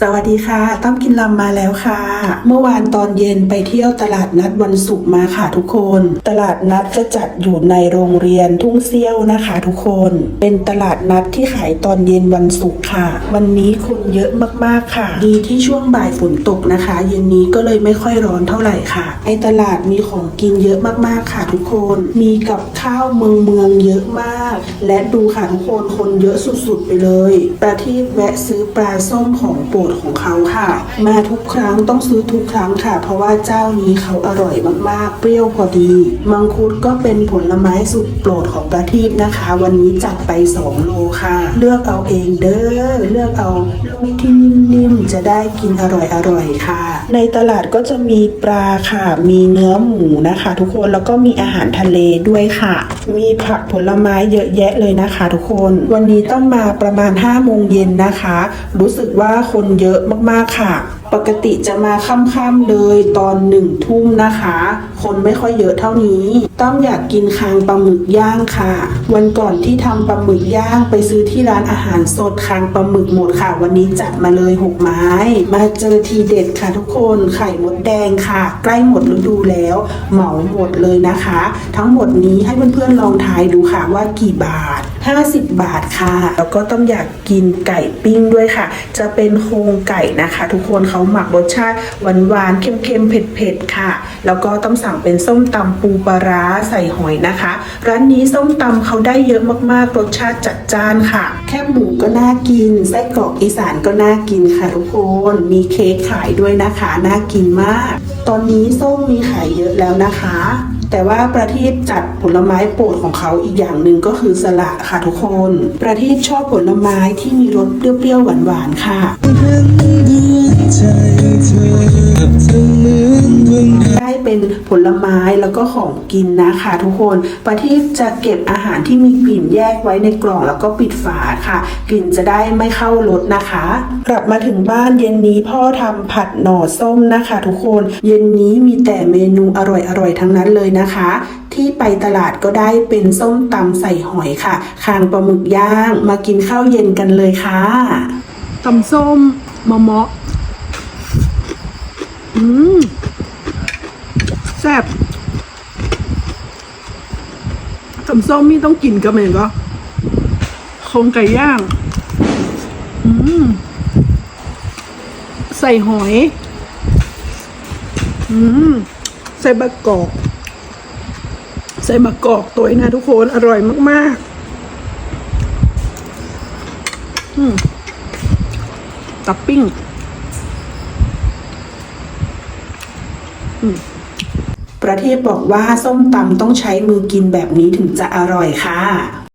สวัสดีค่ะ ต้อมกินลำมาแล้วค่ะ เมื่อวานตอนเย็นไปเที่ยวตลาดนัดวันศุกร์มาค่ะทุกคน ตลาดนัดจะจัดอยู่ในโรงเรียนทุ่งเซี่ยวนะคะ ทุกคน เป็นตลาดนัดที่ขายตอนเย็นวันศุกร์ค่ะ วันนี้คนเยอะมากๆค่ะ ดีที่ช่วงบ่ายฝนตกนะคะ เย็นนี้ก็เลยไม่ค่อยร้อนเท่าไหร่ค่ะในตลาดมีของกินเยอะมากๆค่ะ ทุกคน มีกับข้าวเมืองเมืองเยอะมาก และดูค่ะทุกคนคนเยอะสุดๆไปเลยประทีปแวะซื้อปลาส้มของโปรดของเขาค่ะ มาทุกครั้งต้องซื้อทุกครั้งค่ะ เพราะว่าเจ้านี้เขาอร่อยมากๆ เปรี้ยวพอดี มังคุดก็เป็นผลไม้สุดโปรดของประทีปนะคะ วันนี้จัดไป 2 โลค่ะ เลือกเอาเองเด้อเลือกเอาลูกที่นิ่มๆจะได้กินอร่อยๆค่ะ ในตลาดก็จะมีปลาค่ะ มีเนื้อหมูนะคะ ทุกคนแล้วก็มีอาหารทะเลด้วยค่ะ มีผักผลไม้เยอะแยะเลยนะคะ ทุกคน วันนี้ต้องมาประมาณ5โมงเย็นนะคะ รู้สึกว่าคนเยอะมากๆค่ะ ปกติจะมาค่ำๆเลยตอนหนึ่งทุ่มนะคะ คนไม่ค่อยเยอะเท่านี้ ต้องอยากกินคางปลาหมึกย่างค่ะ วันก่อนที่ทำปลาหมึกย่างไปซื้อที่ร้านอาหารสดคางปลาหมึกหมดค่ะ วันนี้จัดมาเลยหกไม้ มาเจอทีเด็ดค่ะทุกคนไข่มดแดงค่ะ ใกล้หมดฤดูแล้ว เหมาหมดเลยนะคะ ทั้งหมดนี้ให้เพื่อนๆลองทายดูค่ะว่ากี่บาท 50 บาทค่ะ แล้วก็ต้องอยากกินไก่ปิ้งด้วยค่ะ จะเป็นโครงไก่นะคะ ทุกคนเขาหมักรสชาติหวานๆเค็มๆเผ็ดๆค่ะ แล้วก็ต้องสั่งเป็นส้มตำปูปลาร้าใส่หอยนะคะ ร้านนี้ส้มตำเขาได้เยอะมากๆ รสชาติจัดจ้านค่ะ แค่หมูก็น่ากินไส้กรอกอีสานก็น่ากินค่ะทุกคนมีเค้กขายด้วยนะคะ น่ากินมาก ตอนนี้ส้มมีขายเยอะแล้วนะคะ แต่ว่าประทีปจัดผลไม้โปรดของเขาอีกอย่างหนึ่งก็คือสละค่ะทุกคน ประทีปชอบผลไม้ที่มีรสเปรี้ยวๆหวานๆค่ะ ได้เป็นผลไม้แล้วก็ของกินนะคะทุกคนประทีปจะเก็บอาหารที่มีกลิ่นแยกไว้ในกล่องแล้วก็ปิดฝาค่ะ กลิ่นจะได้ไม่เข้ารสนะคะ กลับมาถึงบ้านเย็นนี้พ่อทำผัดหน่อส้มนะคะ ทุกคนเย็นนี้มีแต่เมนูอร่อยๆทั้งนั้นเลยนะคะที่ไปตลาดก็ได้เป็นส้มตำใส่หอยค่ะคางปลาหมึกย่างมากินข้าวเย็นกันเลยค่ะตำส้มมะมะอืม ซ่บตำส้มนี่ต้องกินกับเมนก็โครงไก่ย่าง อืมใส่หอย อืม ใส่บะกอก ใส่บะกอกตัวนะทุกคน อร่อยมาก ๆ อืม ตับปิ้ง ประเทศบอกว่าส้มตำต้องใช้มือกินแบบนี้ถึงจะอร่อยค่ะ